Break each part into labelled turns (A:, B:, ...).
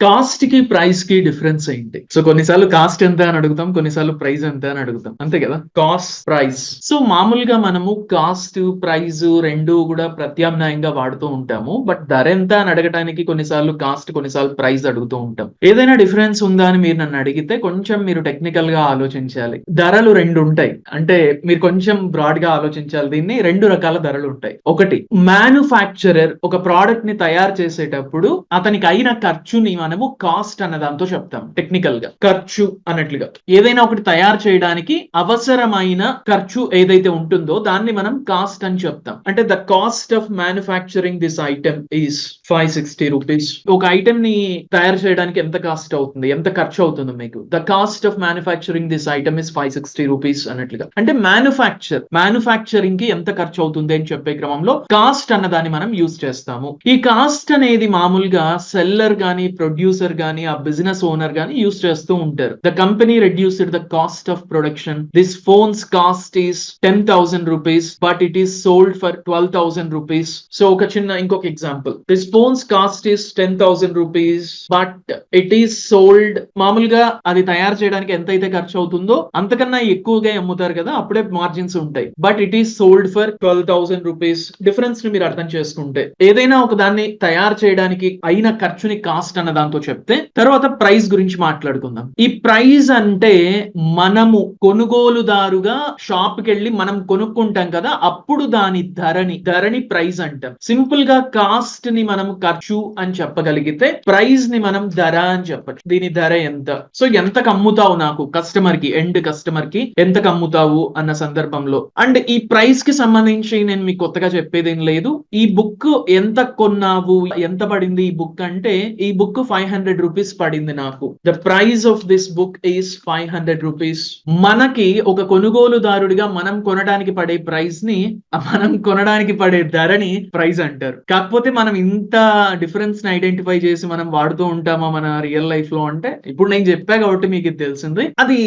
A: కాస్ట్కి ప్రైస్కి డిఫరెన్స్ ఏంటి? సో కొన్నిసార్లు కాస్ట్ ఎంత అని అడుగుతాం కొన్నిసార్లు ప్రైస్ ఎంత అని అడుగుతాం. అంతే కదా? Cost price. సో మామూలుగా మనము కాస్ట్ ప్రైస్ రెండు కూడా ప్రత్యామ్నాయంగా వాడుతూ ఉంటాము. బట్ ధర ఎంత అని అడగటానికి కొన్నిసార్లు కాస్ట్ కొన్నిసార్లు ప్రైస్ అడుగుతూ ఉంటాం. ఏదైనా డిఫరెన్స్ ఉందా అని మీరు నన్ను అడిగితే కొంచెం మీరు టెక్నికల్గా ఆలోచించాలి. ధరలు రెండు ఉంటాయి. అంటే మీరు కొంచెం బ్రాడ్గా ఆలోచించాలి. దీన్ని రెండు రకాల ధరలు ఉంటాయి. ఒకటి మ్యానుఫ్యాక్చరర్ ఒక ప్రోడక్ట్ని తయారు చేసేటప్పుడు అతనికి అయిన ఖర్చుని మనము కాస్ట్ అన్న దాంతో చెప్తాం టెక్నికల్గా. ఖర్చు అన్నట్లుగా. ఏదైనా ఒకటి తయారు చేయడానికి అవసరమైన ఖర్చు ఏదైతే ఉంటుందో దాన్ని మనం కాస్ట్ అని చెప్తాం. అంటే the cost of manufacturing this item is five sixty rupees ఒక ఐటమ్ని తయారు చేయడానికి ఎంత కాస్ట్ అవుతుంది? ఎంత ఖర్చు అవుతుంది మీకు? The cost of manufacturing this item is five sixty rupees అన్నట్లుగా. అంటే మ్యానుఫ్యాక్చర్ మ్యానుఫ్యాక్చరింగ్కి ఎంత ఖర్చు అవుతుంది అని చెప్పే క్రమంలో కాస్ట్ అన్నదాన్ని మనం యూజ్ చేస్తాము. ఈ కాస్ట్ అనేది మామూలుగా సెల్లర్ గాని ప్రొడ్యూస్ ప్రొడ్యూసర్ గానీ ఆ బిజినెస్ ఓనర్ గానీ యూజ్ చేస్తూ ఉంటారు. The company reduced the cost of production this phones cost is ten thousand rupees but it is sold for twelve thousand rupees so ఒక చిన్న ఇంకొక example this phones cost is ten thousand rupees but it is sold మామూలుగా అది తయారు చేయడానికి ఎంత అయితే ఖర్చు అవుతుందో అంతకన్నా ఎక్కువగా అమ్ముతారు కదా అప్పుడే మార్జిన్స్ ఉంటాయి. But it is sold for twelve thousand rupees డిఫరెన్స్ని మీరు అర్థం చేసుకుంటే ఏదైనా ఒక దాన్ని తయారు చేయడానికి అయిన ఖర్చుని కాస్ట్ అన్న దాంతో చెప్తే తర్వాత ప్రైస్ గురించి మాట్లాడుకుందాం. ఈ ప్రైస్ అంటే మనము కొనుగోలుదారుగా షాప్కి వెళ్ళి మనం కొనుక్కుంటాం కదా అప్పుడు దాని ధరని ధరని ప్రైస్ అంటాం. సింపుల్గా కాస్ట్ని మనం ఖర్చు అని చెప్పగలిగితే ప్రైస్ని మనం ధర అని చెప్పచ్చు. దీని ధర ఎంత? సో ఎంతకు అమ్ముతావు నాకు? కస్టమర్కి ఎండ్ కస్టమర్కి ఎంతకు అమ్ముతావు అన్న సందర్భంలో. అండ్ ఈ ప్రైస్కి సంబంధించి నేను మీకు కొత్తగా చెప్పేది ఏం లేదు. ఈ బుక్ ఎంత కొన్నావు? ఎంత పడింది ఈ బుక్ అంటే ఈ బుక్ ఫైవ్ హండ్రెడ్ రూపీస్ పడింది నాకు. The price of this book is five hundred rupees మనకి ఒక కొనుగోలుదారుడిగా మనం కొనడానికి పడే ప్రైస్ని మనం కొనడానికి పడే ధరని ప్రైస్ అంటారు. కాకపోతే మనం ఇంత డిఫరెన్స్ని ఐడెంటిఫై చేసి మనం వాడుతూ ఉంటామా మన రియల్ లైఫ్లో అంటే? ఇప్పుడు నేను చెప్పా కాబట్టి మీకు ఇది తెలిసింది. అది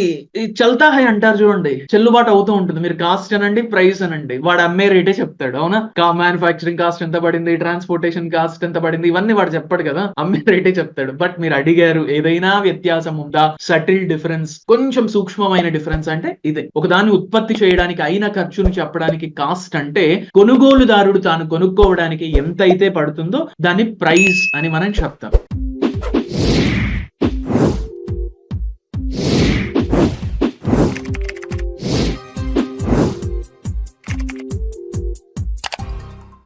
A: చల్తా హై అంటారు చూడండి. చెల్లుబాటు అవుతూ ఉంటుంది. మీరు కాస్ట్ అనండి ప్రైస్ అనండి. వాడు అమ్మే రేటే చెప్తాడు అవునా? మ్యానుఫాక్చరింగ్ కాస్ట్ ఎంత పడింది? ట్రాన్స్పోర్టేషన్ కాస్ట్ ఎంత పడింది? ఇవన్నీ వాడు చెప్పాడు కదా. అమ్మే రేటే చెప్తాడు. బట్ మీరు అడిగారు ఏదైనా వ్యత్యాసం ఉందా? సటిల్ డిఫరెన్స్ కొంచెం సూక్ష్మమైన డిఫరెన్స్ అంటే ఇదే. ఒకదాన్ని ఉత్పత్తి చేయడానికి అయిన ఖర్చును చెప్పడానికి కాస్ట్ అంటే కొనుగోలుదారుడు తాను కొనుక్కోవడానికి ఎంత అయితే పడుతుందో దాన్ని ప్రైస్ అని మనం చెప్తాం.